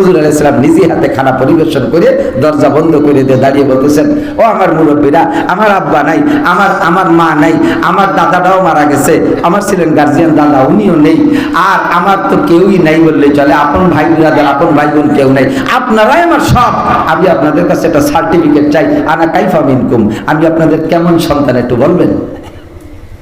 হুজুর নিজে হাতে খানা পরিবেশন করে দরজা বন্ধ করে দিয়ে দাঁড়িয়ে বলতেছেন, ও আমার মুরব্বীরা, আমার আব্বা নাই, আমার আমার মা নাই, আমার দাদাটাও মারা গেছে, আমার ছিলেন গার্জিয়ান দাদা, উনিও নেই, আর আমার তো কেউই নাই বললে চলে, আপন ভাই বিরাদার আপন ভাই বোন কেউ নাই, আপনারাই আমার সব, আমি আপনাদের কাছে একটা সার্টিফিকেট চাই, আনা কাইফা মিনকুম, আমি আপনাদের কেমন সন্তান একটু বলবেন?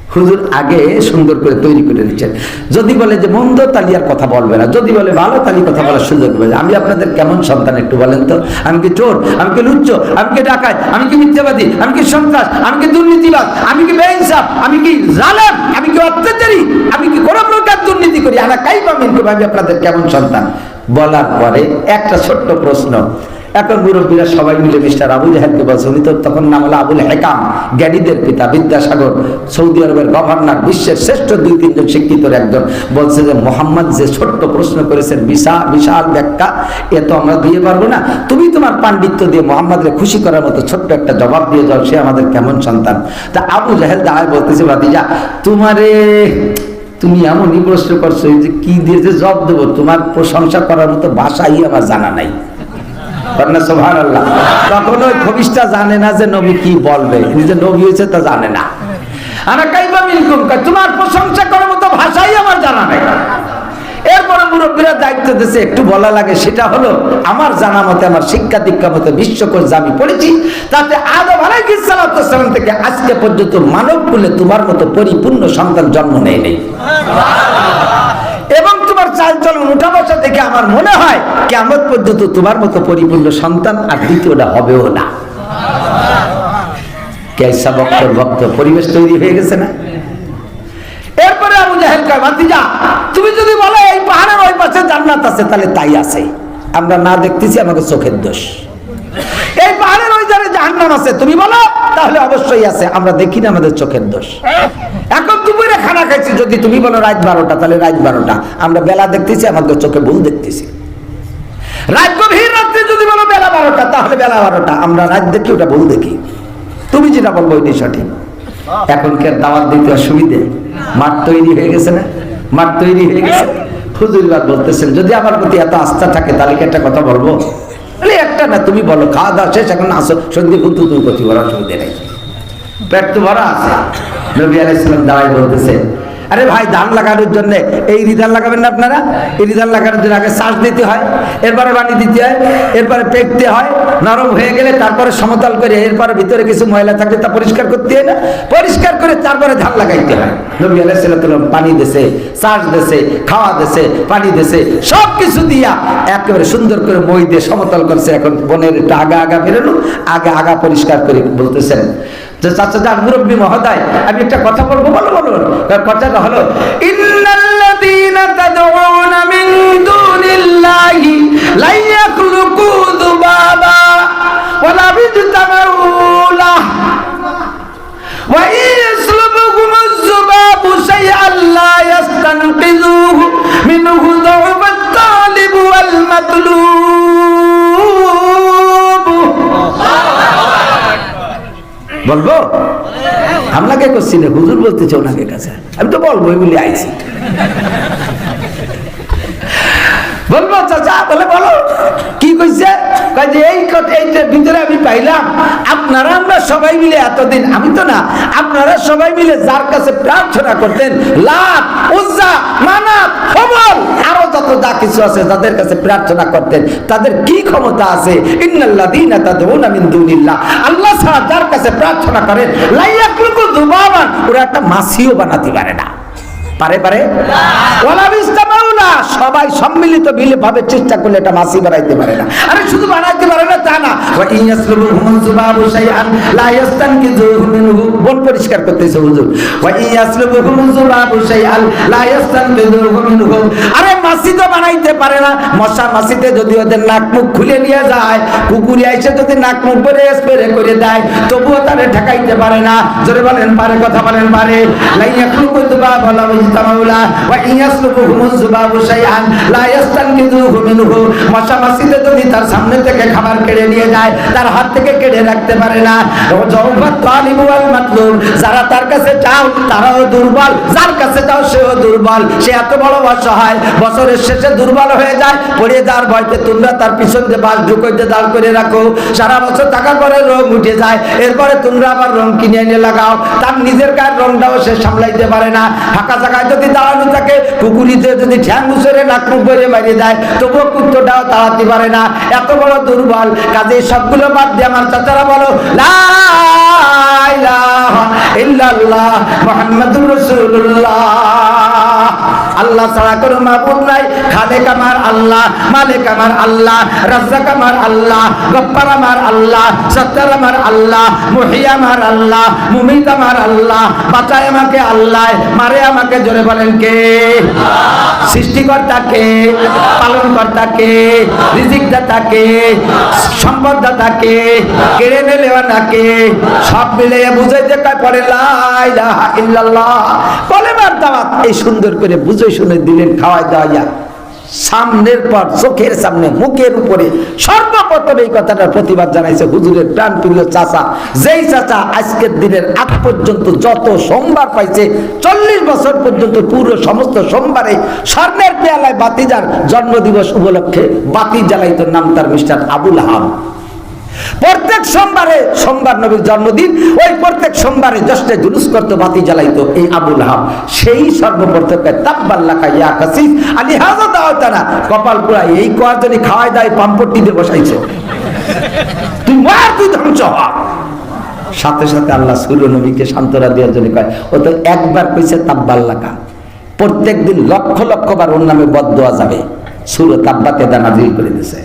হুজুর আগে সুন্দর করে তৈরি করে দিচ্ছেন যদি বলে যে মন্দ তালি আর কথা বলবে না যদি বলে ভালো তালি কথা বলার সুযোগ পাবে আমি আপনাদের কেমন সন্তান একটু বলেন তো আমি কি চোর আমি কি লুচ্চ আমি কি ডাকাত আমি কি মিথ্যাবাদী আমি কি সন্ত্রাস আমি কি দুর্নীতিবাদ আমি কি বেইনসাফ আমি কি জালেম আমি কি অত্যাচারী আমি কি কোনো প্রকার দুর্নীতি করি আনা কাই পাবেন আমি আপনাদের কেমন সন্তান বলার পরে একটা ছোট্ট প্রশ্ন এখন মুরব্বীরা সবাই মিলে মিস্টার আবু জাহেদকে বলছে, উনি তো তখন নাম হলো আবুল হেকাম, জ্ঞানীদের পিতা, বিদ্যাসাগর, সৌদি আরবের গভর্নর, বিশ্বের শ্রেষ্ঠ দুই তিনজন শিক্ষিতর একজন। বলছে যে মোহাম্মদ যে ছোট্ট প্রশ্ন করেছেন বিশাল বিশাল ব্যাখ্যা, এ তো আমরা দিয়ে পারব না। তুমি তোমার পাণ্ডিত্য দিয়ে মোহাম্মদকে খুশি করার মতো ছোট্ট একটা জবাব দিয়ে যাও, সে আমাদের কেমন সন্তান। তা আবু জাহেদ দাঁড়ায় বলতেছে, ভাতিজা, তোমারে তুমি এমনই প্রশ্ন করছ যে কি দিয়ে যে জব দেবো, তোমার প্রশংসা করার মতো ভাষাই আমার জানা নাই। তখন ওই খবিসটা জানে না যে নবী কি বলবে। যে নবী হয়েছে তা জানে না। মিনকুম তোমার প্রশংসা করার মতো ভাষাই আমার জানা নাই। এরপরে মুরব্বীরা দায়িত্ব দিয়েছে, একটু বলা লাগে, সেটা হলো, আমার জানা মতে, আমার শিক্ষা দীক্ষা মতে বিশ্বকোষ আমি পড়েছি, তাতে আদম আলাইহিসসালাম থেকে আজকে পর্যন্ত মানব বলে তোমার মতো পরিপূর্ণ সন্তান জন্ম নেয় নেই। এবং তোমার চাল চলন উঠা বসা দেখে আমার মনে হয় কেমন পর্যন্ত তোমার মতো পরিপূর্ণ সন্তান আর দ্বিতীয়টা হবেও না। ভক্ত পরিবেশ তৈরি হয়ে গেছে না? এরপরে আবু জাহেল কয়, ভাতিজা, তুমি যদি বলো এই পাহাড়ের ওই পাশে জান্নাত আছে, তাহলে তাই আছে। আমরা না দেখতেছি, আমাকে চোখের দোষ। এই পাহাড়ের ওই ধারে জাহান্নাম আছে, তুমি বলো, তাহলে অবশ্যই আছে, আমরা দেখি না আমাদের চোখের দোষ। এখন খানা খাইছি, যদি তুমি বলো রাত বারোটা, তাহলে রাত বারোটা। আমরা বেলা দেখতেছি, আমাদের চোখে ভুল দেখতেছি। রাত গভীর রাত্রে যদি বলো বেলা বারোটা, তাহলে বেলা বারোটা। আমরা রাত দেখি, ওটা ভুল দেখি। তুমি যেটা বলব ওইটাই সঠিক। এখনকার দাওয়াত দিতে অসুবিধে মাঠ তৈরি হয়ে গেছে না? মাঠ তৈরি হয়ে গেছে। হুজুরবাদ বলতেছেন, যদি আমার প্রতি এত আস্থা থাকে, তাহলে কি একটা কথা বলব? বলে, একটা না, তুমি বলো, খাওয়া দাওয়া শেষ, এখন আসো। সন্ধি কিন্তু তুমি কথি বলার অসুবিধে নেই পেট তো ভরা আছে। নবী আলাইসালাম দাঁড়াই বলতেছে, আরে ভাই, ধান লাগানোর জন্য এই রিধান লাগাবেন না আপনারা? এই রিধান লাগানোর জন্য আগে শ্বাস দিতে হয়, এরপরে পানি দিতে হয়, এরপরে পেকতে হয়, নরম হয়ে গেলে তারপরে সমতল করে, এরপরে ভিতরে কিছু ময়লা থাকলে তা পরিষ্কার করতে হয় না? পরিষ্কার করে তারপরে ধান লাগাইতে হয়। নবী আলাইসাল্লাম পানি দেশে শ্বাস দেশে খাওয়া দেশে পানি দেশে সব কিছু দিয়া একেবারে সুন্দর করে মই দিয়ে সমতল করছে। এখন বনের একটু আগা আগা বেরোলো আগে আগা পরিষ্কার করে বলতেছেন যে চাচা যান মুরব্বী মহোদয়, আমি একটা কথা বলব, বলো বলো কথাটা হলো, ইন্নাল্লাযীনা তাদউনা মিন দুনিল্লাহি লা ইয়াখলুকু আপনাকে করছি না, হুজুর বলতেছে ওনাকে কাছে। আমি তো বলব বলে আইছি। বলব চাচা বলে বলো, কি কইছে? এই ভিতরে আমি পাইলাম, আপনারা আমরা সবাই মিলে এতদিন, আমি তো না, আপনারা সবাই মিলে যার কাছে প্রার্থনা করতেন লাভ উজ্জা খবর আরও যত যা কিছু আছে যাদের কাছে প্রার্থনা করতেন, তাদের কি ক্ষমতা আছে? মিন দুনিল্লাহ। আল্লাহ ছাড়া যার কাছে প্রার্থনা করেন যুবাবান ওরা একটা মাসিও বানাতে পারে না। পারে পারে? বিস্তামাউনা সবাই সম্মিলিত মিলে ভাবে চেষ্টা করলে এটা মাছি বানাইতে পারে না। আরে শুধু বানাইতে পারে না, তা না। পরিষ্কার করতেছে হুজুর। আরে মাছি তো বানাইতে পারে না। মশা মাছিতে যদি ওদের নাক মুখ খুলে নিয়ে যায় এসে যদি নাক মুখ ভরে স্প্রে করে দেয়, তবুও তারে ঠেকাইতে পারে না। জোরে বলেন, পারে, কথা বলেন, পারে। লাইয়া কুকুর দুবা বলা ইজতামাউলা ওয়া তার বছরের শেষে দুর্বল হয়ে যায়। ভয়তে তোমরা তার পিছন দিয়ে বাস ঢুকইতে দাঁড় করে রাখো। সারা বছর থাকার পরে রং উঠে যায়। এরপরে তোমরা আবার রং কিনে এনে লাগাও। তার নিজের গায়ের রংটাও সে সামলাইতে পারে না। ফাঁকা জায়গায় যদি দাঁড়ানো থাকে কুকুরিতে যদি উচরে নাক মুখ বেড়ে মারিয়ে দেয়। তবুও কুত্তটাও তাড়াতে পারে না। এত বড় দুর্বল। কাজে সবগুলো বাদ দিয়ে আমার চাচারা বলো, লা ইলাহা ইল্লাল্লাহ, মোহাম্মদুর রাসূলুল্লাহ। আল্লাহ ছাড়া কোনো মাবুদ নাই। খালেক আমার আল্লাহ, মালিক আমার আল্লাহ, রাজ্জাক আমার আল্লাহ গপ্পার আমার আল্লাহ, সত্তার আমার আল্লাহ, মুহি আমার আল্লাহ মুমিত আমার আল্লাহ, বাঁচায় আমাকে আল্লাহ, মারে আমাকে জোরে বলেন কে? সৃষ্টিকর্তা কে পালনকর্তা কে রিজিক দাতা কে সম্পদ দাতা কে কেড়ে নেওয়া কে সব মিলে বুঝাইতে পরে লা ইলাহা ইল্লাল্লাহ। কলেমার দাওয়াত। এই সুন্দর করে বুঝে শুনে দিলেন খাওয়াই দেওয়া সামনের পর, চোখের সামনে, মুখের উপরে সর্বপ্রথম এই কথাটার প্রতিবাদ জানাইছে হুজুরের প্রাণ প্রিয় চাচা। যেই চাচা আজকের দিনের আগ পর্যন্ত যত সোমবার পাইছে, চল্লিশ বছর পর্যন্ত পুরো সমস্ত সোমবারে স্বর্ণের পেয়ালায় বাতিজার জন্মদিবস উপলক্ষে বাতি জ্বালাইতো নাম তার মিস্টার আবুল হাম প্রত্যেক সোমবারে সোমবার নবীর জন্মদিন, ওই প্রত্যেক সোমবারে জষ্টে জুলুস করতো, বাতি জ্বালাইতো এই আবুল হাব। সেই সর্বপ্রথম তাব্বাল্লাকা ইয়া কাসিস আলি হাজা দাও তারা কপাল পুরা এই কয়েকজনই খাওয়াই দায় পাম্পট্টি দিয়ে বসাইছে। তুই মার, তুই ধ্বংস হ। সাথে সাথে আল্লাহ সূর্য নবীকে সান্ত্বনা দেওয়ার জন্য কয়, ও তো একবার কইছে তাব্বাল্লাকা প্রত্যেক দিন লক্ষ লক্ষ বার ওর নামে বদ দেওয়া যাবে। সুর তাব্বাতে দানা দিল করে দিছে।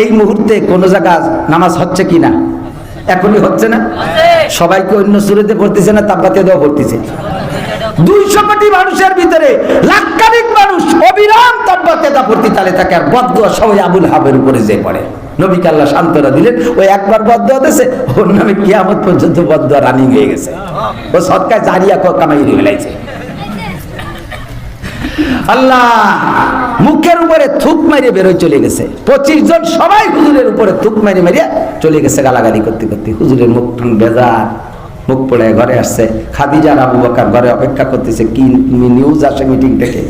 এই মুহূর্তে কোন জায়গা নামাজ হচ্ছে কি না এখনই হচ্ছে না? সবাইকে অন্য সুরেতে পড়তেছে না তাব্বাতে দেওয়া পড়তেছে। দুইশো কোটি মানুষের ভিতরে লাক্ষাধিক মানুষ অবিরাম তাব্বাতে দা পড়তে তালে থাকে আর বদুয়া সবাই আবুল হাবের উপরে যে পড়ে। নবীকে আল্লাহ সান্ত্বনা দিলেন ওই একবার বদুয়া দিয়েছে ওর নামে কিয়ামত পর্যন্ত বদুয়া রানিং হয়ে গেছে। ও সৎকায় জারিয়া কামাই ফেলাইছে আল্লাহ, মুখের উপরে থুক মারিয়ে বেরোয় চলে গেছে। পঁচিশ জন সবাই হুজুরের উপরে থুক মারিয়ে মারিয়ে চলে গেছে গালাগালি করতে করতে। হুজুরের মুখ বেজার, মুখ পড়ে ঘরে আসছে। খাদিজার আবু বকার ঘরে অপেক্ষা করতেছে, কি নিউজ আসে মিটিং থেকে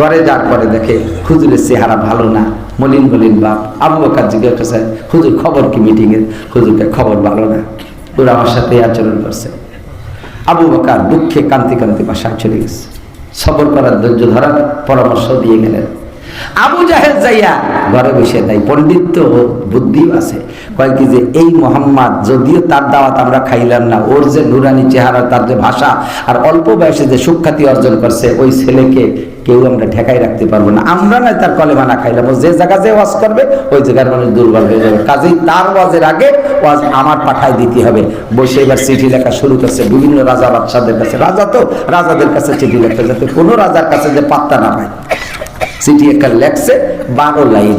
ঘরে যার পরে দেখে হুজুরের চেহারা ভালো না, মলিন মলিন বাপ। আবু বকার জিজ্ঞেস করছে, হুজুর খবর কি মিটিং এর? হুজুরকে খবর ভালো না, ওরা আমার সাথে আচরণ করছে। আবু বকার দুঃখে কান্তি কান্তি বাসায় চলে গেছে। সবর করার ধৈর্য ধরার পরামর্শ দিয়ে গেলেন। আবু জাহেদ যাইয়া ঘরে বসে নাই, পণ্ডিত বুদ্ধিও আছে। কয় কি যে, এই মোহাম্মদ, যদিও তার দাওয়াত আমরা খাইলাম না, ওর যে নুরানি চেহারা, তার যে ভাষা, আর অল্প বয়সে যে সুখ্যাতি অর্জন করছে, ওই ছেলেকে কেউ আমরা ঠেকাই রাখতে পারব না। আমরা নয় তার কলেমা না খাইলাম যে জায়গা যে ওয়াজ করবে, ওই জায়গার মানুষ দুর্বল হয়ে যাবে। কাজেই তার ওয়াজের আগে ওয়াজ আমার পাঠায় দিতে হবে। বসে এবার চিঠি লেখা শুরু করছে। বিভিন্ন রাজা বাদশাদের কাছে, রাজা তো রাজাদের কাছে চিঠি লেখা, যাতে কোনো রাজার কাছে যে পাত্তা না পায়। চিঠি একটা লেখছে, বারো লাইন।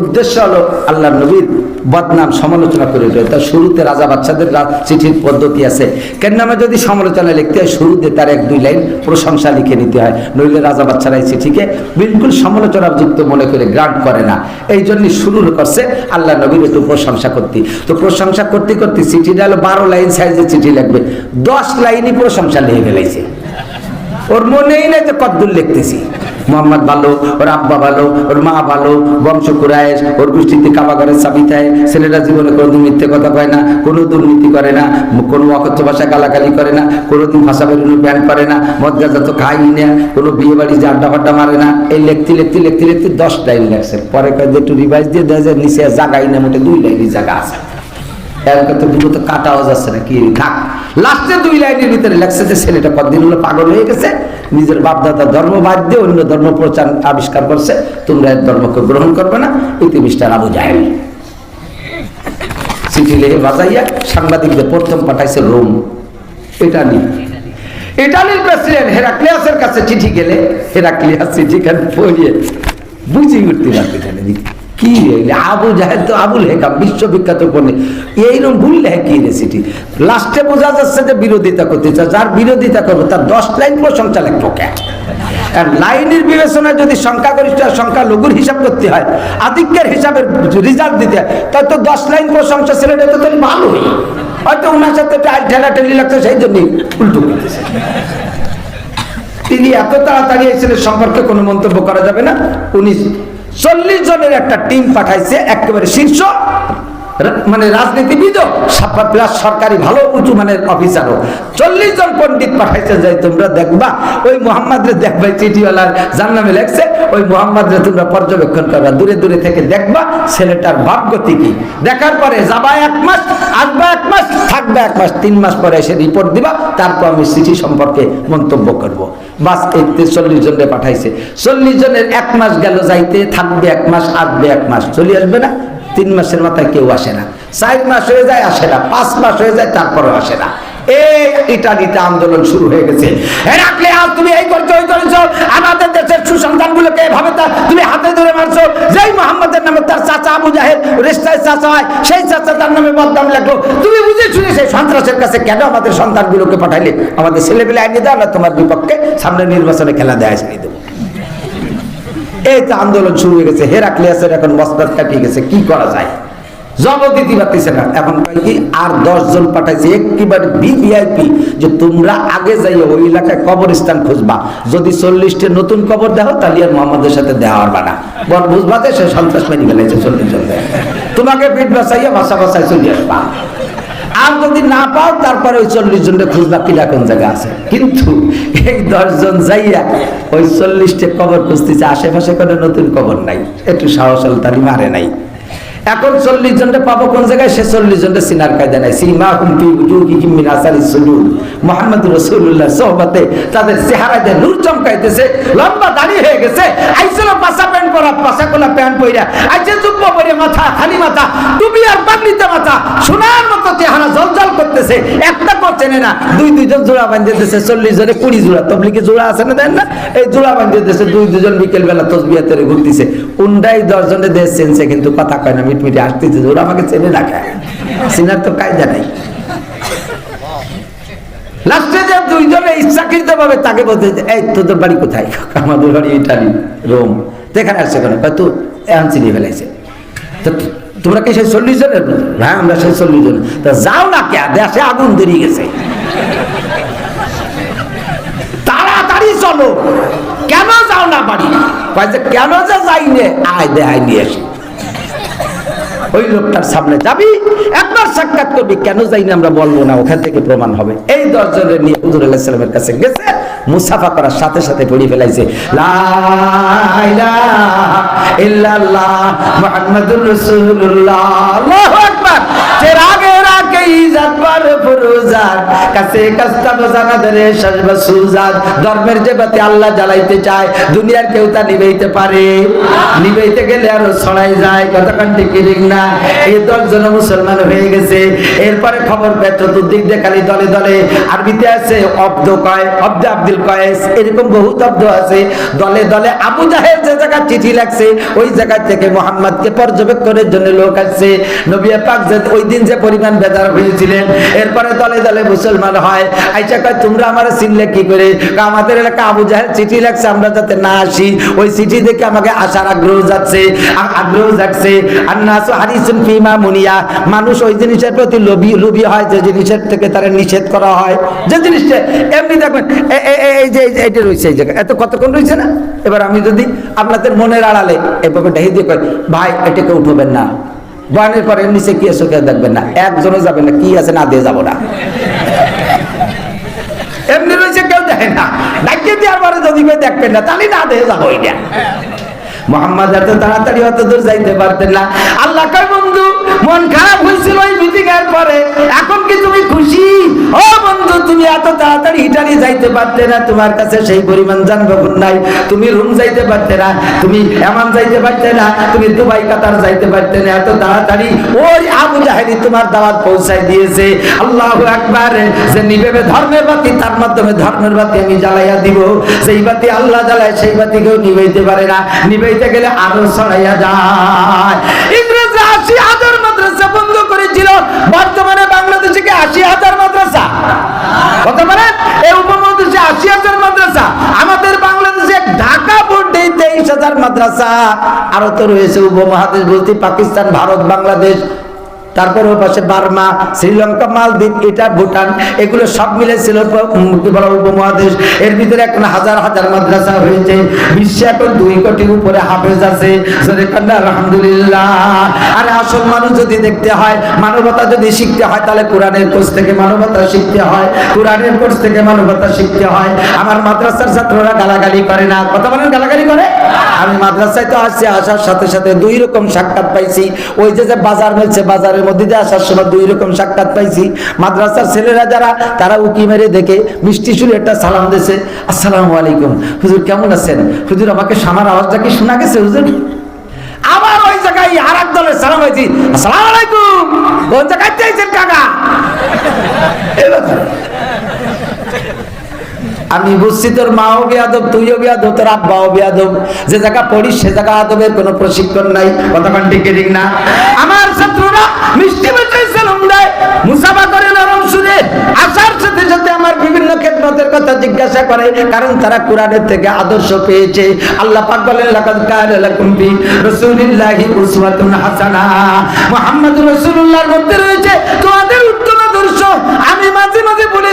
উদ্দেশ্য হলো আল্লাহ নবীর বদনাম সমালোচনা করে দেয়। তার শুরুতে রাজা বাচ্চাদের চিঠির পদ্ধতি আছে। কেন নামে যদি সমালোচনা লিখতে হয়, শুরুতে তার এক দুই লাইন প্রশংসা লিখে নিতে হয়। নইলে রাজা বাচ্চারা এই চিঠিকে বিলকুল সমালোচনা যুক্ত মনে করে গ্রান্ট করে না। এই জন্য শুরু করছে আল্লাহ নবীর একটু প্রশংসা করতে। তো প্রশংসা করতে করতে চিঠিটা হলো বারো লাইন সাইজে চিঠি লিখবে দশ লাইনই প্রশংসা লিখে ফেলাইছে। ওর মনেই নাই যে কদ্দুর লিখতেছি। মোহাম্মদ ভালো, ওর আব্বা ভালো, ওর মা ভালো, বংশ কুরায়েশ ওর গোষ্ঠীতে কাবাগরের চাবি থাকে। ছেলেরা জীবনে কোনোদিন মিথ্যে কথা কয় না কোনো দুর্নীতি করে না, কোনো অকথ্য ভাষা গালাগালি করে না, কোনোদিন ভাষা বেরোনো ব্যান করে না মদ গাজা তো খাই না, কোনো বিয়ে বাড়ি যে আড্ডা ফাড্ডা মারে না, এই লিখতে লিখতে লিখতে লিখতে দশ লাইন লেখছে। পরে কয় যে একটু রিভাইজ দিয়ে দেয় যে নিচে জাগাই না, মোটে দুই লাইনই জায়গা আছে। দুই লাইনের ভিতরে লেখছে ছেলেটা কতদিন হলো পাগল হয়ে গেছে, নিজের বাপদাদা ধর্ম বাদ দিয়ে অন্য ধর্ম প্রচার আবিষ্কার করছে, তোমরা এর ধর্মকে গ্রহণ করবে না। ইতি মিস্টার আবু জাহেল। চিঠি লিখে বাজাইয়া সাংবাদিকদের প্রথম পাঠাইছে রোম। এটা নিয়ে ইটালির প্রেসিডেন্ট হেরাক্লিয়াসের কাছে চিঠি গেলে হেরাক্লিয়াস চিঠি খান পড়িয়ে বুঝি উঠতে পারবে কি আবু জাহেদ তো আবুল হেকাম বিশ্ববিখ্যাত পণ্ডিত এইরকম ভুল লেখে কি রেসিটি লাস্টে বোঝা যাচ্ছে যে বিরোধিতা করতে চায়। যার বিরোধিতা করব, তার দশ লাইন প্রশংসা লিখব কেন আর লাইনের বিবেচনায় যদি সংখ্যাগরিষ্ঠ সংখ্যা লঘুর হিসাব করতে হয়, আধিক্যের হিসাবে রেজাল্ট দিতে হয় তাই তো দশ লাইন প্রশংসা ছেলেটা তো তাহলে ভালোই। হয়তো ওনার সাথে ঠেলা ঠেলি লাগতো সেই জন্যই উল্টো তিনি এত তাড়াতাড়ি এই ছেলের সম্পর্কে কোনো মন্তব্য করা যাবে না? উনি চল্লিশ জনের একটা টিম পাঠাইছে একেবারে শীর্ষ। মানে রাজনীতিবিদ প্লাস সরকারি ভালো, উঁচু মানের অফিসারও। চল্লিশ জন পণ্ডিত পাঠাইছে যে, তোমরা দেখবা, ওই মোহাম্মদ রে দেখবা চিঠিওয়ালার যার নামে লেখছে, ওই মোহাম্মদ রে তোমরা পর্যবেক্ষণ করবা। দূরে দূরে থেকে দেখবা, ছেলেটার ভাবগতি কি? দেখার পরে যাবা এক মাস, আসবা এক মাস, থাকবে এক মাস, তিন মাস পরে এসে রিপোর্ট দিবা, তারপর আমি চিঠি সম্পর্কে মন্তব্য করব। বাস, এই চল্লিশ জনে পাঠাইছে। চল্লিশ জনের এক মাস গেল যাইতে, থাকবে এক মাস, আসবে এক মাস, চলে আসবে না। তিন মাসের মাথায় কেউ আসে না। চার মাস হয়ে যায়, আসে না। পাঁচ মাস হয়ে যায়, তারপরেও আসে না। এই আন্দোলন শুরু হয়ে গেছে। হেরাকলে আর তুমি আমাদের দেশের সুসন্তানগুলোকে এভাবে তুমি হাতে ধরে মারছো। যেই মোহাম্মদের নামে তার চাচা আবু জাহেদ রেস্টায় চাচা হয়, সেই চাচা তার নামে বদনাম লাগল। তুমি বুঝে সেই সন্ত্রাসের কাছে কেন আমাদের সন্তানগুলোকে পাঠাইলে? আমাদের ছেলেপেলে আইনি দাও, না তোমার বিপক্ষে সামনে নির্বাচনে খেলা দেয় দেবো। এই তো আন্দোলন শুরু হয়ে গেছে, হেরাক্লিয়াসের এখন মস্তক কাটিয়ে গেছে কি করা যায়? জব দিতে পারতেছে না। এখন কি, আর দশ জন পাঠাইছে, একেবারে ভিভিআইপি যে তোমরা আগে যাইয়ে ওই এলাকায় কবরস্থান খুঁজবা। যদি চল্লিশটা নতুন কবর দেখো তাহলে আর মোহাম্মদের সাথে দেওয়া হবে না। বল বুঝবা যে সে সন্ত্রাস মেরে ফেলেছে চল্লিশ জন তোমাকে পেট বাসাইয়া বাসা বাসায় চলে আসবা। আর যদি না পাও, তারপরে ওই চল্লিশ জনটা খুঁজবা কিনা কোন জায়গা আছে। কিন্তু এই দশজন যাইয়া ওই চল্লিশটা কবর খুঁজতেছে, আশেপাশে কোনো নতুন কবর নাই। একটু সাহস তালি মারে নাই। এখন চল্লিশ জনটা পাবো কোন জায়গায়? সে চল্লিশ জনটা সিনার কায়দা নাই। হুমকি উজুকি আসারি সুজুদ। মোহাম্মদ রসুল্লাহ সোহবতে তাদের চেহারা দিয়ে নূর চমকাইতেছে, লম্বা দাড়ি হয়ে গেছে। আইছিল পাশা প্যান্ট পরা পাশা কোলা প্যান্ট পইরা। আইছে জুব্বা পরে মাথা, খালি মাথা, টুপি আর পাগলিতে মাথা। সোনার মতো চেহারা জলজল করতেছে। একটা কর চেনে না। দুই দুইজন জোড়া বাঁধিয়ে দিতেছে চল্লিশ জনে কুড়ি জোড়া। তবলিকে জোড়া আছে না দেন না? এই জোড়া বাঁধিয়ে দিতেছে দুই দুজন বিকেল বেলা তসবিয়া তেরে ঘুরতেছে। উন্ডাই দশ জনে দেশ চেনছে, কিন্তু কথা কয় না মিটমিটে আসতেছে ওরা আমাকে চেনে না সিনার তো কায়দা নাই। তোমরা হ্যাঁ যাও না কে? আগুন গেছে। তাড়াতাড়ি চলো। কেন যাও না বাড়ি? কেন যে যাই নে? আয় দেহাই নিয়ে আসি। ওই লোকটার সামনে যাবি, একবার সাক্ষাৎ করবি, কেন যাই না আমরা বলব না, ওখান থেকে প্রমাণ হবে। এই দশজনের নিয়ে হুজুর আল্লাহ সাল্লামের কাছে গেছে, মুসাফা করার সাথে সাথে পড়ি ফেলাইছে। মুহাম্মাদুর রাসূলুল্লাহ, আল্লাহু আকবার। চেরাগে রাগে ধর্মের যে বাতি আল্লাহ জ্বালাইতে চায়, দুনিয়ার কেউ তা নিবেইতে পারে। নিবেইতে গেলে আরও ছড়াই যায় না? এই দশজন মুসলমান হয়ে গেছে। এরপরে খবর পেয়ে চতুর্দিক দিয়ে খালি দলে দলে আরবিতে আছে, অব্দ কয়, অব্দে আব্দুল কয়েস। এরকম বহুত অব্দ আছে। দলে দলে আবু জাহের যে জায়গায় চিঠি লাগছে ওই জায়গা থেকে মোহাম্মদকে পর্যবেক্ষণের জন্য লোক আসছে। নবী পাক যে ওই দিন যে পরিমাণ বেদার হয়েছিলেন এরপরে দলে দলে মুসলমান হয়। আইসা কয়, তোমরা আমার চিনলে কি করে? আমাদের এলাকা আবু জাহের চিঠি লাগছে আমরা যাতে না আসি। ওই চিঠি দেখে আমাকে আসার আগ্রহ যাচ্ছে আগ্রহ যাচ্ছে আর নাস হারিসুন ফিমা মুনিয়া। মানুষ ওই জিনিসের প্রতি লোভী লোভী হয়, যে জিনিসের থেকে তারা নিষেধ করা হয়। যে জিনিসটা, এমনি দেখবেন এই যে এইটা রয়েছে এই জায়গায়। এত কতক্ষণ রয়েছে না? এবার আমি যদি আপনাদের মনের আড়ালে এভাবে ডাহি দিয়ে কই, ভাই, এটাকে উঠবেন না। বয়ানের পরে নিচে কি আছে দেখবেন না। একজনও যাবে না, কি আছে না দিয়ে যাব না। এমনি রয়েছে, কেউ দেখে না। ডাকিয়ে দেওয়ার পরে যদি কেউ দেখবেন না, তাহলে না দিয়ে যাব এটা মোহাম্মদ এত তাড়াতাড়ি অত দূর যাইতে পারতেন না। আল্লাহ কয়, বন্ধু, মন খারাপ হয়েছিল ওই পরে, এখন কি তুমি খুশি? ও বন্ধু, তুমি এত তাড়াতাড়ি ইটালি যাইতে পারতে না, তোমার কাছে সেই পরিমাণ যানবাহন নাই। তুমি রুম যাইতে পারতে না, তুমি এমন যাইতে পারতে না, তুমি দুবাই, কাতার যাইতে পারতে না, এত তাড়াতাড়ি ওই আবু জাহেরি তোমার দাওয়াত পৌঁছাই দিয়েছে। আল্লাহ আকবার, যে নিবেবে ধর্মের বাতি, তার মাধ্যমে ধর্মের বাতি আমি জ্বালাইয়া দিব। সেই বাতি আল্লাহ জ্বালায়, সেই বাতি কেউ নিবেইতে পারে না। নিবেইতে গেলে আরও ছড়াইয়া যায়। বর্তমানে বাংলাদেশে কি আশি হাজার মাদ্রাসা? বর্তমানে এই উপমহাদেশে আশি হাজার মাদ্রাসা, আমাদের বাংলাদেশে ঢাকা বোর্ডে তেইশ হাজার মাদ্রাসা। আরও তো রয়েছে উপমহাদেশ বলতে পাকিস্তান, ভারত, বাংলাদেশ। তারপরে পাশে বার্মা, শ্রীলঙ্কা, মালদ্বীপ, এটা ভুটান, এগুলো সব মিলে ছিল বলা উপমহাদেশ। এর ভিতরে এখন হাজার হাজার মাদ্রাসা হয়েছে। বিশ্বে এখন দুই কোটির উপরে হাফেজ আছে। আলহামদুলিল্লাহ। আরে আসল মানুষ যদি দেখতে হয়, মানবতা যদি শিখতে হয়, তাহলে কোরআনের কোর্স থেকে মানবতা শিখতে হয়। কোরআনের কোর্স থেকে মানবতা শিখতে হয়। আমার মাদ্রাসার ছাত্ররা গালাগালি করে না। কথা বলেন, গালাগালি করে? আমি মাদ্রাসায় তো আসছি, আসার সাথে সাথে দুই রকম সাক্ষাৎ পাইছি। ওই যে যে বাজার মিলছে, বাজারের মধ্যে দিয়ে আসার সময় দুই রকম সাক্ষাৎ পাইছি। মাদ্রাসার ছেলেরা যারা, তারা উকি মেরে দেখে মিষ্টি সুরে একটা সালাম দিয়েছে, আসসালামু আলাইকুম। হুজুর কেমন আছেন? হুজুর, আমাকে সামার আওয়াজটা কি শোনা গেছে, হুজুর? আবার ওই জায়গায় আর এক দলের সালাম হয়েছি, আসসালামু আলাইকুম। কোন জায়গায় চাইছেন কাকা? আমি বুঝছি তোর মাও বিয়াদব, তুইও বিয়াদব, তোর আব্বাও বিয়াদব। যে জায়গা পড়িস, সে জায়গা আদবের কোনো প্রশিক্ষণ নাই কতক্ষণ ঠিক ঠিক না মিষ্টি কারণ তারা কোরআনের থেকে আদর্শ পেয়েছে। আল্লাহ পাক বলেন, লাকাদ কানা লাকুম ফি রাসূলিল্লাহি উসওয়াতুন হাসানা। মধ্যে রয়েছে তোমাদের উত্তম আদর্শ। আমি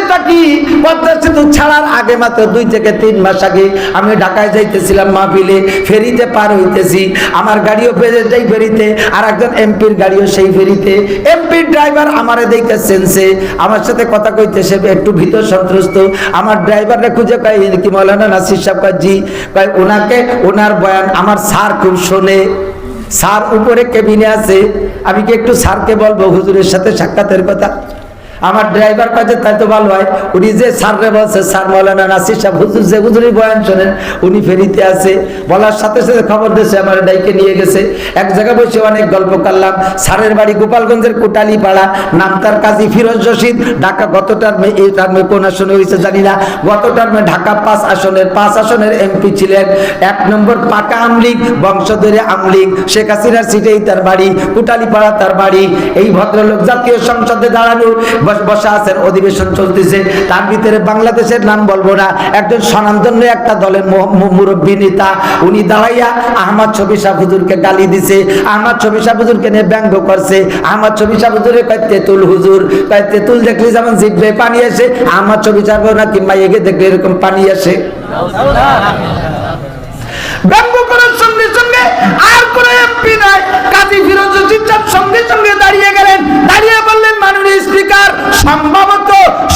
বলে থাকি পদ্মা সেতু ছাড়ার আগে মাত্র দুই থেকে তিন মাস আগে আমি ঢাকায় যাইতেছিলাম মা মাহফিলে, ফেরিতে পার হইতেছি। আমার গাড়িও যাই ফেরিতে, আর একজন এমপির গাড়িও সেই ফেরিতে। এমপির ড্রাইভার আমারে দেখতে সেন্সে আমার সাথে কথা কইতে সে একটু ভীত সন্ত্রস্ত। আমার ড্রাইভাররা খুঁজে পাই কি মৌলানা নাসির সাহেব কয়, ওনাকে, ওনার বয়ান আমার স্যার খুব শোনে। স্যার উপরে কেবিনে আছে। আমি কি একটু স্যারকে বলব হুজুরের সাথে সাক্ষাতের কথা? আমার ড্রাইভার কাছে তাই তো ভালো হয়। উনি যে স্যাররে বলছে, স্যার মৌলানা নাসির সাহেব হুজুর যে হুজুরি বয়ান শোনেন, উনি ফেরিতে আছে। বলার সাথে সাথে খবর দিয়েছে, আমার ডাইকে নিয়ে গেছে। এক জায়গায় বসে অনেক গল্প করলাম। স্যারের বাড়ি গোপালগঞ্জের কোটালি পাড়া নাম তার কাজী ফিরোজ রশিদ। ঢাকা গত টার্মে এই টার্মে কোন আসনে হয়েছে জানি না। গত টার্মে ঢাকা পাঁচ আসনের পাঁচ আসনের এমপি ছিলেন। এক নম্বর পাকা আমলিগ বংশধরে আমলিগ শেখ হাসিনার সিটেই তার বাড়ি, কুটালিপাড়া তার বাড়ি। এই ভদ্রলোক জাতীয় সংসদে দাঁড়ানো বস- আছেন, অধিবেশন চলতেছে। তার ভিতরে বাংলাদেশের নাম বলব না। একজন স্বনামধন্য একটা দলের মুরব্বী নেতা, উনি দাঁড়াইয়া আহমদ ছবি হুজুরকে গালি দিছে। আহমদ ছবি হুজুরকে নিয়ে ব্যঙ্গ করছে। আহমদ ছবি হুজুরে কয়, তেতুল হুজুর। কয়, তেতুল দেখলে যেমন জিভে পানি আসে, আহমদ ছবি শাহ নাকি মাইয়েকে দেখলে এরকম পানি আসে। ব্যঙ্গ করার সঙ্গে সঙ্গে আর কোন এমপি নাই। কাজী ফিরোজ সঙ্গে সঙ্গে দাঁড়িয়ে গেলেন। দাঁড়িয়ে মাননীয় স্পিকার সম্ভবত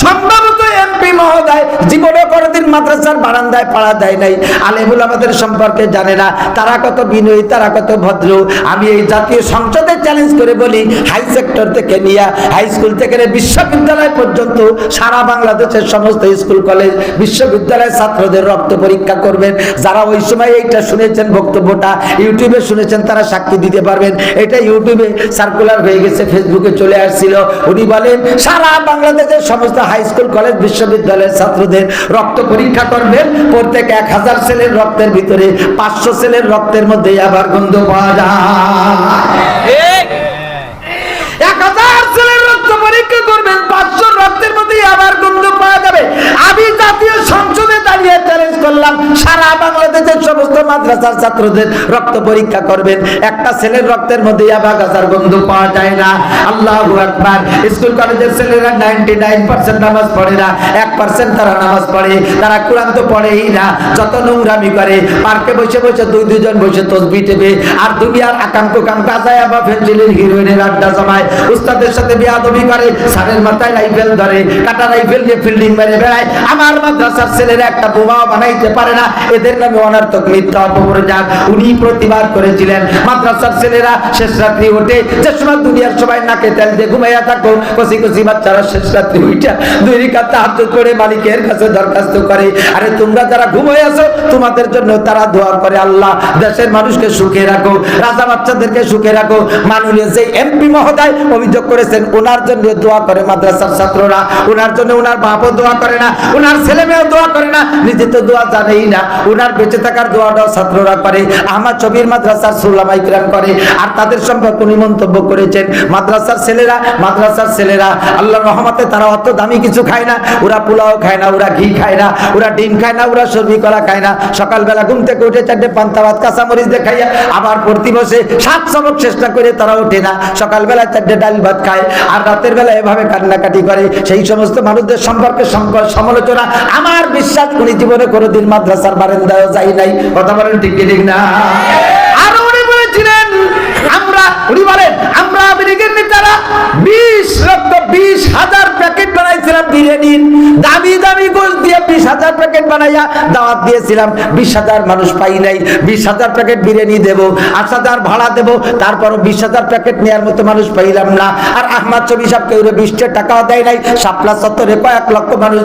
সম্ভবত এমপি মহোদয়, জীবনে কোনোদিন মাদ্রাসার বারান্দায় পাড়া দেয় নাই। আলেমুল আমাদের সম্পর্কে জানে না। তারা কত বিনয়ী, তারা কত ভদ্র। আমি এই জাতীয় সংসদে চ্যালেঞ্জ করে বলি হাই সেক্টর থেকে নিয়ে হাই স্কুল থেকে বিশ্ববিদ্যালয় পর্যন্ত সারা বাংলাদেশের সমস্ত স্কুল কলেজ বিশ্ববিদ্যালয়ের ছাত্রদের রক্ত পরীক্ষা করবেন। যারা ওই সময় এইটা শুনেছেন, বক্তব্যটা, ইউটিউবে শুনেছেন, তারা সাক্ষী দিতে পারবেন। এটা ইউটিউবে সার্কুলার হয়ে গেছে ফেসবুকে চলে আসছিল। উনি বলেন, সারা বাংলাদেশের সমস্ত হাই স্কুল কলেজ বিশ্ববিদ্যালয়ের ছাত্রদের রক্ত পরীক্ষা করবেন প্রত্যেক এক হাজার সেলের রক্তের ভিতরে পাঁচশো সেলের রক্তের মধ্যে আবার গন্ধ পাওয়া যায়। এক হাজার ছেলের রক্ত পরীক্ষা করবেন পাঁচশো মধ্যে আবার গন্ধ পাওয়া যাবে। আমি জাতীয় সংসদে দাঁড়িয়ে চ্যালেঞ্জ করলাম। সারা বাংলাদেশের সমস্ত মাদ্রাসার ছাত্রদের রক্ত পরীক্ষা করবেন। একটা ছেলের রক্তের মধ্যে আবার গাছার গন্ধ পাওয়া যায় না। আল্লাহ আকবার। স্কুল কলেজের ছেলেরা নাইনটি নাইন পার্সেন্ট নামাজ পড়ে না। এক পার্সেন্ট তারা নামাজ পড়ে। তারা কোরআন তো পড়েই না। যত নোংরামি করে, পার্কে বসে বসে দুই দুজন বসে তসবি টেপে। আর দুনিয়ার আকাম কুকাম কাজায় বা ফেন্সিলের হিরোইনের আড্ডা জমায়। উস্তাদের সাথে বিয়াদবি করে সারের মাথায় রাইফেল ধরে। ফিল্ডিং মেরে বেড়ায়। আমার মাদ্রাসার ছেলেরা একটা বোমাও বানাইতে পারে না। এদের নামে অনার্থক মিথ্যা উনি প্রতিবাদ করেছিলেন। মাদ্রাসার ছেলেরা শেষ রাত্রি ওঠে। যে সময় দুনিয়ার সবাই নাকে তেল দিয়ে ঘুমাইয়া থাকো বাচ্চারা শেষ রাত্রি উঠা দুই হাত করে মালিকের কাছে দরখাস্ত করে। আরে তোমরা যারা ঘুমাই আছো, তোমাদের জন্য তারা দোয়া করে আল্লাহ। দেশের মানুষকে সুখে রাখো, রাজা বাচ্চাদেরকে সুখে রাখো। মাননীয় যে এমপি মহোদয় অভিযোগ করেছেন, ওনার জন্য দোয়া করে মাদ্রাসার ছাত্ররা। ওনার জন্য ওনার বাপও দোয়া করে না ওনার ছেলে মেয়েও দোয়া করে না, নিজে তো দোয়া জানেই না, উনার বেঁচে থাকার দোয়াটাও ছাত্ররা করে, আমার ছবির মাদ্রাসার সুলামাই কিরাম করে, আর তাদের সম্পর্কে উনি মন্তব্য করেছেন, মাদ্রাসার ছেলেরা মাদ্রাসার ছেলেরা আল্লাহর রহমতে তারা অত দামি কিছু খায় না, ওরা পোলাও খায় না, ওরা ঘি খায় না, ওরা ডিম খায় না, ওরা সবজি কলা খায় না, সকালবেলা ঘুম থেকে উঠে চারটে পান্তা ভাত, কাঁচামরিচ দেখাইয়া আবার পড়তি বসে, সাত সবক চেষ্টা করে তারা ওঠে না, সকালবেলা চারটে ডাল ভাত খায়, আর রাতের বেলা এভাবে কান্নাকাটি করে, সেই সমস্ত মানুষদের সম্পর্কে সমালোচনা, আমার বিশ্বাস উনি জীবনে কোনোদিন মাদ্রাসার বারেন্দায় যাই নাই। কথা বলেন ঠিক ঠিক না? আর উনি বলেছিলেন, আমরা উনি বলেন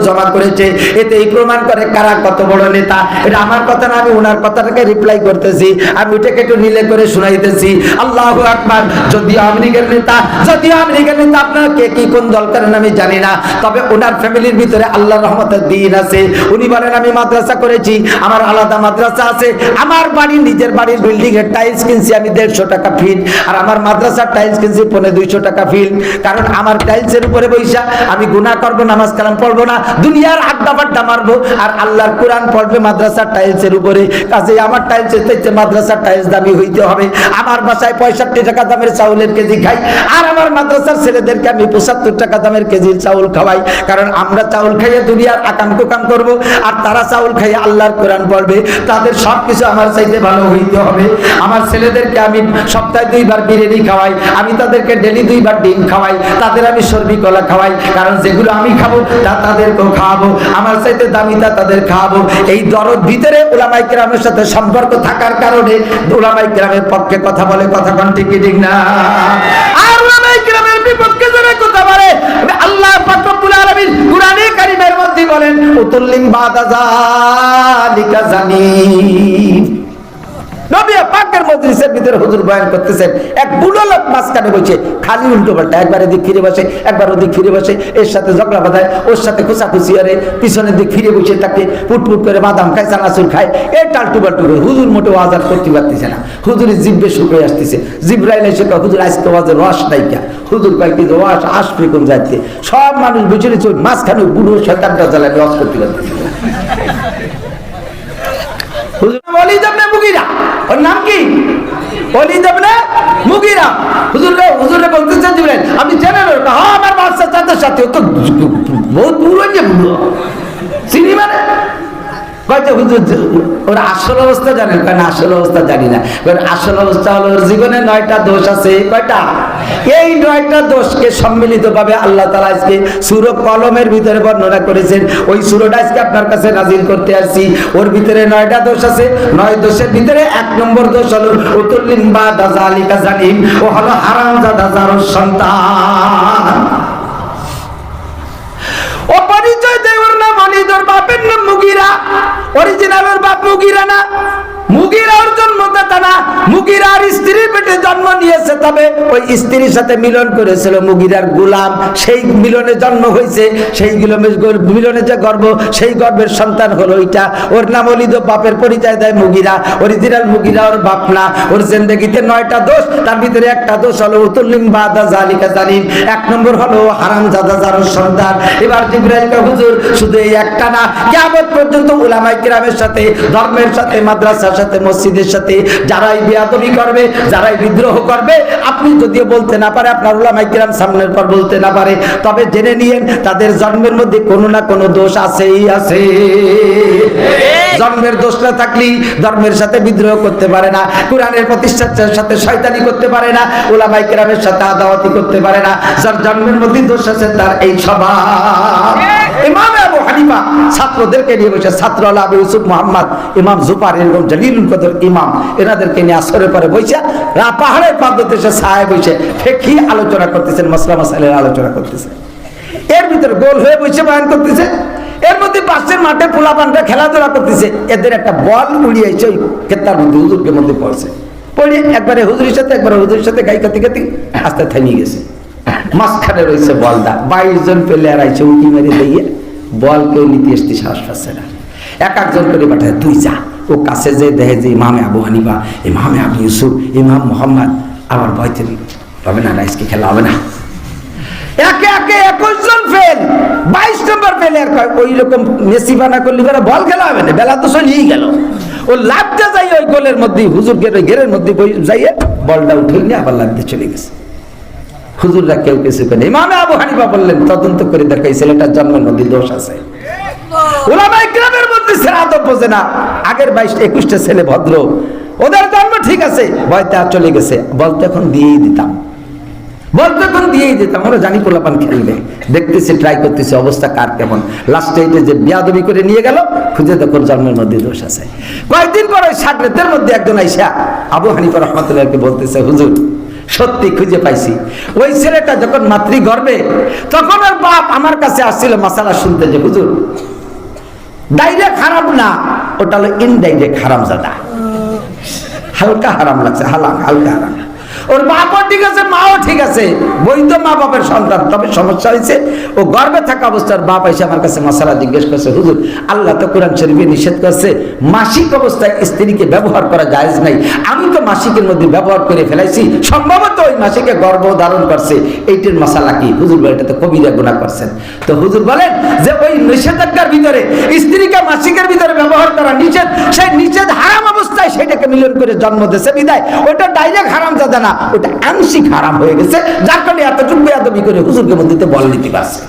জমা করেছে। এতে প্রমাণ করে কত বড় নেতা। এটা আমার কথা আমি ওনার কথাটাকে রিপ্লাই করতেছি। আমি নিলে করে শুনাইতেছি। আল্লাহ আকবার। যদিও আমেরিকার নেতা, যদিও আমেরিকার নেতা আপনারা কে, কি, কোন দল করেন আমি জানি না। তবে ওনার ফ্যামিলির ভিতরে আল্লাহ রহমতের দিন আছে। উনি বলেন, আমি মাদ্রাসা করেছি, আমার আলাদা মাদ্রাসা আছে। আমার বাড়ি, নিজের বাড়ির বিল্ডিং এর টাইলস কিনছি আমি দেড়শো টাকা ফিট আর আমার মাদ্রাসার টাইলস কিনছি পনেরো দুইশো টাকা ফিট কারণ আমার টাইলসের উপরে বৈশা, আমি গুনাহ করব, নামাজ কালাম পড়ব না, দুনিয়ার আড্ডা বাড্ডা মারবো, আর আল্লাহর কোরআন পড়বে মাদ্রাসার টাইলসের উপরে। কাজে আমার টাইলসের চাইতে মাদ্রাসার টাইলস দামি হইতে হবে। আমার বাসায় পঁয়ষট্টি টাকা দামের চাউলের কেজি খাই আর আমার মাদ্রাসার ছেলেদেরকে আমি পঁচাত্তর টাকা দামের কেজির চাউল খাওয়াই, কারণ আমরা চাউল খাইয়ে দুনিয়ার আকাম করব, আর তারা চাউল খাইয়ে আল্লাহর কোরআন পড়বে। তাদের সব কিছু আমার চাইতে ভালো হইতে হবে। আমার ছেলেদেরকে আমি সপ্তাহে দুইবার বিরিয়ানি খাওয়াই, আমি তাদেরকে ডেলি দুইবার ডিম খাওয়াই, তাদের আমি সর্বি কলা খাওয়াই, কারণ যেগুলো আমি খাব, তা তাদেরকেও খাওয়াবো। আমার চাইতে দামি তা তাদের খাওয়াবো। এই দরদ ভিতরে ওলামাই গ্রামের সাথে সম্পর্ক থাকার কারণে ওলামাই গ্রামের পক্ষে কথা বলে, কথা কোন ঠিক ঠিক না? আর বিপক্ষে যারা কথা বলে আল্লাহ পাক রব্বুল আলামিন কুরআনে কারীমের মধ্যে বলেন উতুল্লিম বাদা যালিকা জানিম। নবী পাকের মজলিসের ভিতরে হুজুর বয়ান করতেছেন এক বুড়ো লোক মাঝখানে বসে খালি উল্টো পাল্টা একবার এদিক ফিরে বসে একবার ওদিক ফিরে বসে এর সাথে ঝগড়া বাঁধায় ওর সাথে খুশাখুশি আরে পিছনের দিক ফিরে বসে তাকে পুটপুট করে বাদাম খায় চানাচুর খায় এই টালটু বাল্টু করে হুজুর মোটেও আজাদ করতে পারতেছে না। হুজুরের জিব্বে শুকিয়ে আসতেছে। জিব্রাইল এসে কয়, হুজুর আজকে ওয়াজের রস নাই কা? হুজুর কয় কি রস আসবে কোন যাইতে সব মানুষ বেঁচে ওই মাঝখানে বুড়ো শয়তানটা জ্বালায় রস করতে পারতেছে ওয়ালিদ ইবনে মুগিরা। ওর নাম কি? ওয়ালিদ ইবনে মুগিরা। হুজুর হুজুর বলতেছেন জিবরাইল আমি জেনে হ্যাঁ আমার বাচ্চা চাচার সাথে তো বহুত বুড়ো যে বুড়ো চিনি মানে? কয়টা হুজুর ওর আসল অবস্থা জানেন? কেন আসল অবস্থা জানি না। আসল অবস্থা হলো ওর জীবনে নয়টা দোষ আছে। কয়টা? এই নয়টা দোষকে সম্মিলিত ভাবে আল্লাহ তালা আজকে সুর কলমের ভিতরে বর্ণনা করেছেন। ওই সুরটা আজকে আপনার কাছে নাজিল করতে আসছি। ওর ভিতরে নয়টা দোষ আছে। নয় দোষের ভিতরে এক নম্বর দোষ হলো উতুল্লিন বা দাজা আলিকা জানিম ও হলো হারাম দাদা সন্তান ও পরিচয় দেয় ওর নাম অনিদর বাপের নাম মুগিরা অরিজিনাল ওর বাপ মুগিরা না মুগিরা ওর বাপের পরিচয় দেয় মুগিরা। অরিজিনাল মুগিরা ওর বাপ না। ওর জিন্দগিতে নয়টা দোষ, তার ভিতরে একটা দোষ হলো জালিম। এক নম্বর হলো হারাম সন্তান। এবার হুজুর, শুধু একটা না। কিয়ামত পর্যন্ত সাথে, ধর্মের সাথে, মাদ্রাসার সাথে, মসজিদের সাথে যারাই বিয়াদবি করবে, যারাই বিদ্রোহ করবে, আপনি যদিও বলতে না পারে, আপনার উলামায়ে কিরাম সামনের পর বলতে না পারে, তবে জেনে নিয়েন, তাদের জন্মের মধ্যে কোনো না কোনো দোষ আছেই, আছে। জন্মের দোষ না থাকলেই ধর্মের সাথে বিদ্রোহ করতে পারে না, কোরআনের প্রতিষ্ঠার সাথে শয়তানি করতে পারে না ওলামাই কেরামের সাথে আদাওয়াতি করতে পারে না, যার জন্মের মধ্যে দোষ আছে তার এই স্বভাব। ইমাম আবু হানিফা ছাত্রদেরকে নিয়ে বসে, ছাত্র আলা আবু ইউসুফ মোহাম্মদ, ইমাম জুপার এরকম কদর ইমাম, এনাদেরকে নিয়ে আসরে পরে বসে রা পাহাড়ের বসে আলোচনা করতেছেন মসলা আলোচনা এর ভিতরে গোল হয়ে বসে বয়ান করতেছে। এর মধ্যে পাশের মাঠে পোলা পানটা খেলাধুলা করতেছে। এদের একটা বল উড়িয়েছে ওই ক্ষেত্রার মধ্যে হুজুরকে মধ্যে পড়ছে। পড়ে একবারে হুজুরের সাথে, একবারে হুজুরের সাথে গাই কাতি কাতি আস্তে থামিয়ে গেছে। মাঝখানে রয়েছে বলটা বাইশ জন প্লেয়ার আইছে উঁকি মেরে দিয়ে বল কেউ নিতে আসতে সাহস পাচ্ছে না। এক একজন করে পাঠায়, তুই যা, ও কাছে যে দেখে যে ইমামে আবু হানিফা, ইমামে আবু ইউসুফ, ইমাম মোহাম্মদ, আবার ভয়তে হবে না, রাইসকে খেলা হবে না। একে একে একুশ জন ফেল, বাইশ নম্বর ফেল কয়, ওই রকম মেসি বানা করলি বেলা বল খেলা হবে না, বেলা তো চলিয়েই গেল। ও লাভটা যাই ওই গোলের মধ্যে হুজুর ওই গেরের মধ্যে যাইয়ে বলটা উঠে নিয়ে আবার লাভতে চলে গেছে। হুজুররা কেউ কিছু করে ইমামে আবু হানিফা বললেন তদন্ত করে দেখো এই ছেলেটার জন্মের মধ্যে দোষ আছে। ওলামাই গ্রামের মধ্যে সেরাত বোঝে না। আগের বাইশ একুশটা ছেলে ভদ্র। ওদের জন্ম ঠিক আছে ভয়তে আর চলে গেছে। বলতে এখন দিয়েই দিতাম। বলতে এখন দিয়েই দিতাম। আমরা জানি খেলবে। দেখতেছি ট্রাই করতেছি অবস্থা কার কেমন। লাস্টে এটা যে বিয়াদবি করে নিয়ে গেল খুঁজে জন্মের মধ্যে দোষ আছে। কয়েকদিন পর ওই সাগরেতের মধ্যে একজন আইসা আবু হানিফা রহমতুল্লাহকে বলতেছে হুজুর সত্যি খুঁজে পাইছি। ওই ছেলেটা যখন মাতৃ গর্বে তখন ওর বাপ আমার কাছে আসছিল মাসালা শুনতে যে, হুজুর ডাইরেক্ট হারাম না, ওটা হলো ইনডাইরেক্ট হারাম জাদা হালকা হারাম লাগছে হালাক হালকা হারাম। ওর বাপও ঠিক আছে, মাও ঠিক আছে। বৈধ মা বাপের সন্তান। তবে সমস্যা হয়েছে ও গর্বে থাকা অবস্থার বাপ এসে আমার কাছে মশালা জিজ্ঞেস করছে, হুজুর, আল্লাহ তো কোরআন শরীফে নিষেধ করছে, মাসিক অবস্থায় স্ত্রীকে ব্যবহার করা জায়েজ নাই। আমি তো মাসিকের মধ্যে ব্যবহার করে ফেলাইছি, সম্ভবত ওই মাসিকে গর্ভ ধারণ করছে। এইটির মশালা কি? হুজুর বলে, এটা তো কবিরা গুণা করছেন। তো হুজুর বলেন যে ওই নিষেধাজ্ঞার ভিতরে স্ত্রীকে মাসিকের ভিতরে ব্যবহার করা নিষেধ, সেই নিষেধ হারাম অবস্থায় সেটাকে মিলন করে জন্ম দিয়েছে বিদায়। ওটা ডাইরেক্ট হারাম যাবে না। ওটা আংশিক হারাম হয়ে গেছে। যার কারণে এতটুকু বেয়াদবি করে হুজুরকে মধ্যে বল নিতে পারছে